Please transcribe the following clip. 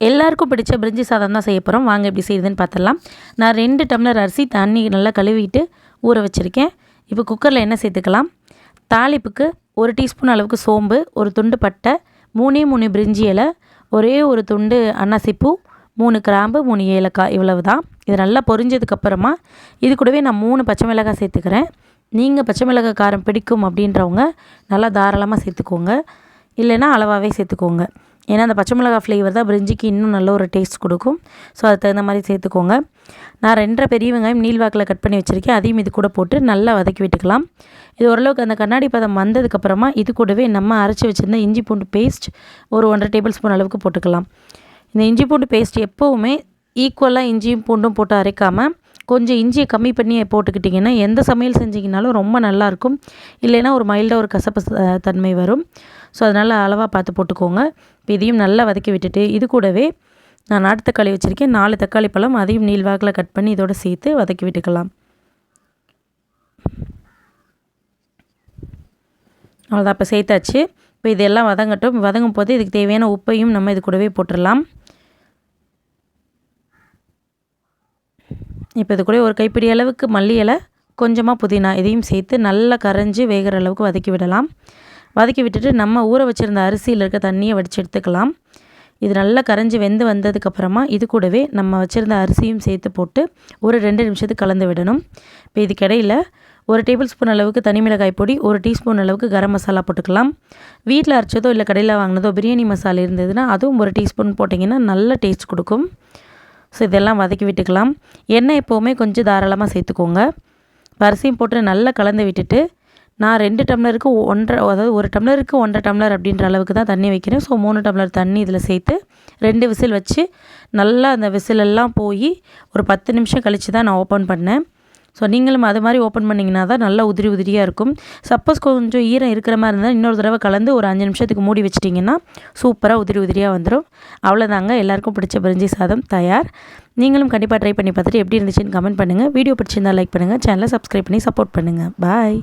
எல்லாருக்கும் பிடிச்ச பிரிஞ்சி சாதம் தான் செய்ய போகிறோம் வாங்க எப்படி செய்யுதுன்னு பார்த்துடலாம். நான் ரெண்டு டம்ளர் அரிசி தண்ணி நல்லா கழுவிட்டு ஊற வச்சுருக்கேன். இப்போ குக்கரில் என்ன சேர்த்துக்கலாம். தாளிப்புக்கு ஒரு டீஸ்பூன் அளவுக்கு சோம்பு ஒரு துண்டு பட்டை மூணே மூணு பிரிஞ்சி இலை ஒரே ஒரு துண்டு அன்னாசிப்பூ மூணு கிராம்பு மூணு ஏலக்காய் இவ்வளவு தான் இது நல்லா பொரிஞ்சதுக்கப்புறமா இது கூடவே நான் மூணு பச்சை மிளகாய் சேர்த்துக்கிறேன். நீங்கள் பச்சை மிளகாய் காரம் பிடிக்கும் அப்படின்றவங்க நல்லா தாராளமாக சேர்த்துக்கோங்க. இல்லைன்னா அளவாகவே சேர்த்துக்கோங்க. ஏன்னா அந்த பச்சை மிளகா ஃப்ளேவர் தான் பிரிஞ்சிக்கு இன்னும் நல்ல ஒரு டேஸ்ட் கொடுக்கும். ஸோ அதுக்கு தகுந்த மாதிரி சேர்த்துக்கோங்க. நான் ரெண்டரை பெரிய வெங்காயம் நீள்வாக்கில் கட் பண்ணி வச்சுருக்கேன். அதையும் இது கூட போட்டு நல்லா வதக்கி விட்டுக்கலாம். இது ஓரளவுக்கு அந்த கண்ணாடி பதம் வந்ததுக்கப்புறமா இது கூடவே நம்ம அரைச்சி வச்சுருந்த இஞ்சி பூண்டு பேஸ்ட் ஒரு ஒன்றரை டேபிள் ஸ்பூன் அளவுக்கு போட்டுக்கலாம். இந்த இஞ்சி பூண்டு பேஸ்ட் எப்போவுமே ஈக்குவலாக இஞ்சியும் பூண்டும் போட்டு அரைக்காமல் கொஞ்சம் இஞ்சியை கம்மி பண்ணி போட்டுக்கிட்டிங்கன்னா எந்த சமையல் செஞ்சிங்கனாலும் ரொம்ப நல்லாயிருக்கும். இல்லைன்னா ஒரு மைல்டாக ஒரு கசப்பு தன்மை வரும். ஸோ அதனால் அளவாக பார்த்து போட்டுக்கோங்க. இப்போ இதையும் நல்லா வதக்கி விட்டுட்டு இது கூடவே நான் நாட்டு தக்காளி வச்சுருக்கேன். நாலு தக்காளி பழம் அதையும் நீள்வாக்கில் கட் பண்ணி இதோடு சேர்த்து வதக்கி விட்டுக்கலாம். அவ்வளோதான் இப்போ சேர்த்தாச்சு. இப்போ இதெல்லாம் வதங்கட்டும். வதங்கும் போது இதுக்கு தேவையான உப்பையும் நம்ம இது கூடவே போட்டுடலாம். இப்போ இது கூட ஒரு கைப்பிடி அளவுக்கு மல்லி இலை கொஞ்சமாக புதினா இதையும் சேர்த்து நல்லா கரைஞ்சி வேகிற அளவுக்கு வதக்கி விடலாம். வதக்கி விட்டுட்டு நம்ம ஊற வச்சுருந்த அரிசியில் இருக்க தண்ணியை வடித்து எடுத்துக்கலாம். இது நல்லா கரைஞ்சி வெந்து வந்ததுக்கப்புறமா இது கூடவே நம்ம வச்சுருந்த அரிசியும் சேர்த்து போட்டு ஒரு ரெண்டு நிமிஷத்துக்கு கலந்து விடணும். இப்போ இதுக்கிடையில் ஒரு டேபிள் ஸ்பூன் அளவுக்கு தனி மிளகாய் பொடி ஒரு டீஸ்பூன் அளவுக்கு கரம் மசாலா போட்டுக்கலாம். வீட்டில் அரைச்சதோ இல்லை கடையில் வாங்கினதோ பிரியாணி மசாலா இருந்ததுன்னா அதுவும் ஒரு டீஸ்பூன் போட்டிங்கன்னா நல்ல டேஸ்ட் கொடுக்கும். ஸோ இதெல்லாம் வதக்கி விட்டுக்கலாம். எண்ணெய் எப்போவுமே கொஞ்சம் தாராளமாக சேர்த்துக்கோங்க. அரிசியும் போட்டு நல்லா கலந்து விட்டுட்டு நான் ரெண்டு டம்ளருக்கு ஒன்றரை அதாவது ஒரு டம்ளருக்கு ஒன்றரை டம்ளர் அப்படின்ற அளவுக்கு தான் தண்ணி வைக்கிறேன். ஸோ மூணு டம்ளர் தண்ணி இதில் சேர்த்து ரெண்டு விசில் வச்சு நல்லா அந்த விசிலெல்லாம் போய் ஒரு பத்து நிமிஷம் கழித்து தான் நான் ஓப்பன் பண்ணேன். ஸோ நீங்களும் அது மாதிரி ஓப்பன் பண்ணிங்கன்னா தான் நல்லா உதிரி உதிரியாக இருக்கும். சப்போஸ் கொஞ்சம் ஈரம் இருக்கிற மாதிரி இருந்தால் இன்னொரு தடவை கலந்து ஒரு அஞ்சு நிமிஷத்துக்கு மூடி வச்சிட்டிங்கன்னா சூப்பராக உதிரி உதிரியாக வந்துடும் அவ்வளோதாங்க எல்லாருக்கும் பிடிச்ச பிரிஞ்சி சாதம் தயார். நீங்களும் கண்டிப்பாக ட்ரை பண்ணி பார்த்துட்டு எப்படி இருந்துச்சுன்னு கமெண்ட் பண்ணுங்கள் வீடியோ பிடிச்சிருந்தால் லைக் பண்ணுங்கள் சேனலை சப்ஸ்கிரைப் பண்ணி சப்போர்ட் பண்ணுங்கள் பாய்